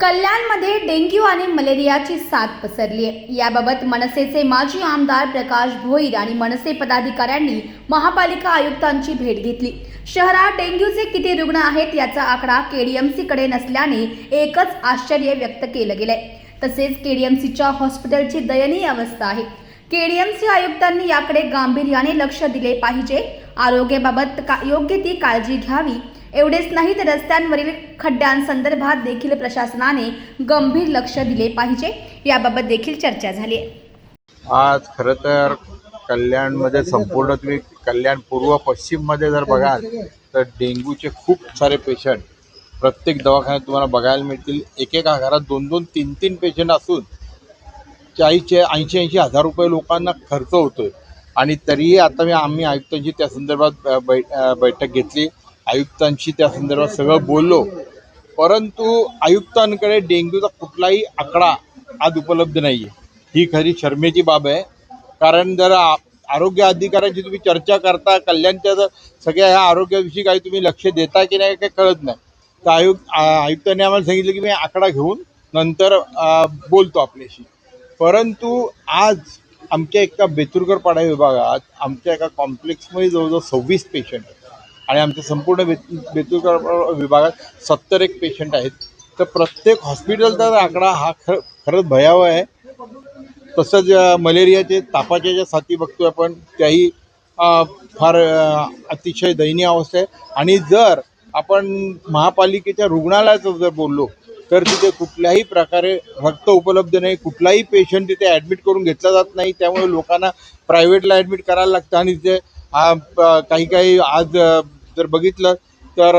कल्याणमध्ये डेंग्यू आणि मलेरियाची साथ पसरली आहे. याबाबत मनसेचे माजी आमदार प्रकाश भोईर आणि मनसे पदाधिकाऱ्यांनी महापालिका आयुक्तांची भेट घेतली. शहरात डेंग्यूचे किती रुग्ण आहेत याचा आकडा केडीएमसीकडे नसल्याने एकच आश्चर्य व्यक्त केलं गेलंय. तसेच केडीएमसीच्या हॉस्पिटलची दयनीय अवस्था आहे. केडीएमसी आयुक्तांनी याकडे गांभीर्याने लक्ष दिले पाहिजे. आरोग्याबाबत का योग्य ती काळजी घ्यावी. एवढेच नाही तर रस्त्यांवरील खड्ड्यांसंदर्भात देखील प्रशासनाने गंभीर लक्ष दिले पाहिजे. याबाबत देखील चर्चा झाली आज खरं तर कल्याणमध्ये संपूर्ण तुम्ही कल्याण पूर्व पश्चिममध्ये जर बघाल तर डेंग्यूचे खूप सारे पेशंट प्रत्येक दवाखान्यात तुम्हाला बघायला मिळतील. एकेका घरात दोन दोन तीन तीन पेशंट असून चाळीसचे ऐंशी ऐंशी हजार रुपये लोकांना खर्च होतोय. आणि तरीही आता मी आम्ही आयुक्तांची त्या संदर्भात बै बैठक घेतली. आयुक्तांशी त्या संदर्भात सगळं बोललो. परंतु आयुक्तांकडे डेंग्यूचा कुठलाही आकडा आज उपलब्ध नाही आहे ही खरी शर्मेची बाब आहे. कारण जर आरोग्य अधिकाऱ्यांची तुम्ही चर्चा करता कल्याणच्या जर सगळ्या ह्या आरोग्याविषयी काही तुम्ही लक्ष देता की नाही काही कळत नाही. तर आयुक्त आयुक्तांनी आम्हाला सांगितलं की मी आकडा घेऊन नंतर बोलतो आपल्याशी. परंतु आज आमच्या एका बेतुरकर पाडा विभागात आमच्या एका कॉम्प्लेक्समध्ये जवळजवळ सव्वीस पेशंट आहेत. आणि आमच्या संपूर्ण बेत बेतुरकर विभागात सत्तर एक पेशंट आहेत. तर प्रत्येक हॉस्पिटलचा आकडा हा खर खरंच भयावह आहे. तसंच मलेरियाचे तापाच्या ज्या साथी बघतोय आपण त्याही फार अतिशय दयनीय अवस्था आहे. आणि जर आपण महापालिकेच्या रुग्णालयाचं जर बोललो तर तिथे कुठल्याही प्रकारे रक्त उपलब्ध नाही कुठलाही पेशंट तिथे ॲडमिट करून घेतला जात नाही. त्यामुळे लोकांना प्रायव्हेटला ॲडमिट करायला लागतं. आणि तिथे काही काही आज जर बघितलं तर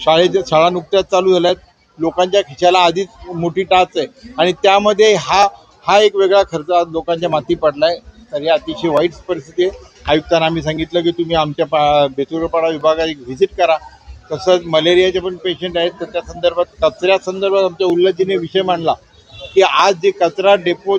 शाळेच्या शाळा नुकत्याच चालू झाल्या आहेत लोकांच्या खिशाला आधीच मोठी टाच आहे. आणि त्यामध्ये हा हा एक वेगळा खर्च आज लोकांच्या माती पडला आहे तर ही अतिशय वाईट परिस्थिती आहे. आयुक्तांना आम्ही सांगितलं की तुम्ही आमच्या पा बेतुरपाडा विभागात एक व्हिजिट करा. तसंच मलेरियाचे पण पेशंट आहेत. तर त्या संदर्भात कचऱ्या संदर्भात आमच्या उल्लजीने विषय मांडला की आज जे कचरा डेपो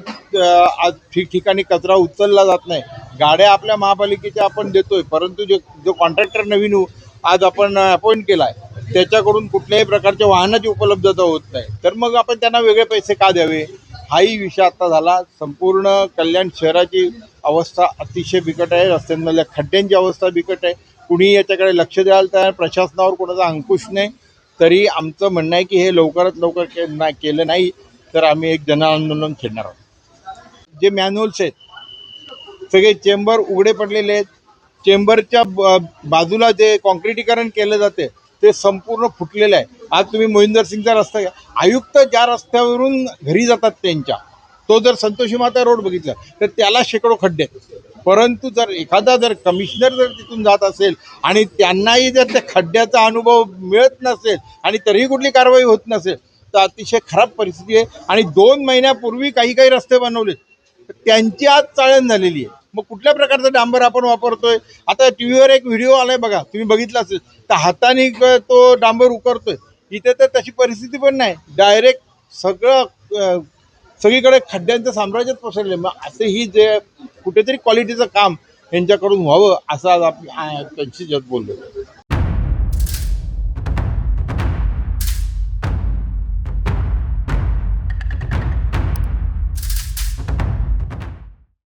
आज ठिकठिकाणी कचरा उचलला जात नाही गाड्या आपल्या महापालिकेच्या आपण देतोय परंतु जे जो कॉन्ट्रॅक्टर नवीन आज आपण अपॉइंट केला आहे त्याच्याकडून कुठल्याही प्रकारच्या वाहनाची उपलब्धता होत नाही. तर मग आपण त्यांना वेगळे पैसे का द्यावे? हाही विषय आता झाला. संपूर्ण कल्याण शहराची अवस्था अतिशय बिकट आहे. रस्त्यांमधल्या खड्ड्यांची अवस्था बिकट आहे. कुणी याच्याकडे लक्ष द्यायला तयार प्रशासनावर कोणाचा अंकुश नाही. तरी आमचं म्हणणं आहे की हे लवकरात लवकर के ना केलं नाही तर आम्ही एक जनआंदोलन छेडणार आहोत. जे मॅन्युअल्स आहेत सगळे चेंबर उघडे पडलेले आहेत. चेंबरच्या ब- बाजूला जे कॉन्क्रिटीकरण केलं जाते ते संपूर्ण फुटलेलं आहे. आज तुम्ही मोहिंदर सिंगचा रस्ता घ्या. आयुक्त ज्या रस्त्यावरून घरी जातात त्यांच्या तो जर संतोषी माता रोड बघितला तर त्याला शेकडो खड्डे परंतु जर एखादा जर कमिशनर जर तिथून जात असेल आणि त्यांनाही जर त्या खड्ड्याचा अनुभव मिळत नसेल आणि तरीही कुठली कारवाई होत नसेल तर अतिशय खराब परिस्थिती आहे. आणि दोन महिन्यापूर्वी काही काही रस्ते बनवले त्यांची आज चाळण झालेली आहे. मग कुठल्या प्रकारचं डांबर आपण वापरतोय? आता टी व्हीवर एक व्हिडिओ आलाय बघा तुम्ही बघितला असेल. तर हाताने तो डांबर उकरतोय. इथे तर तशी परिस्थिती पण नाही. डायरेक्ट सगळं सगळीकडे खड्ड्यांचं साम्राज्यच पसरले मग असं ही जे कुठेतरी क्वालिटीचं काम यांच्याकडून व्हावं असं आज आपण त्यांची जग बोललो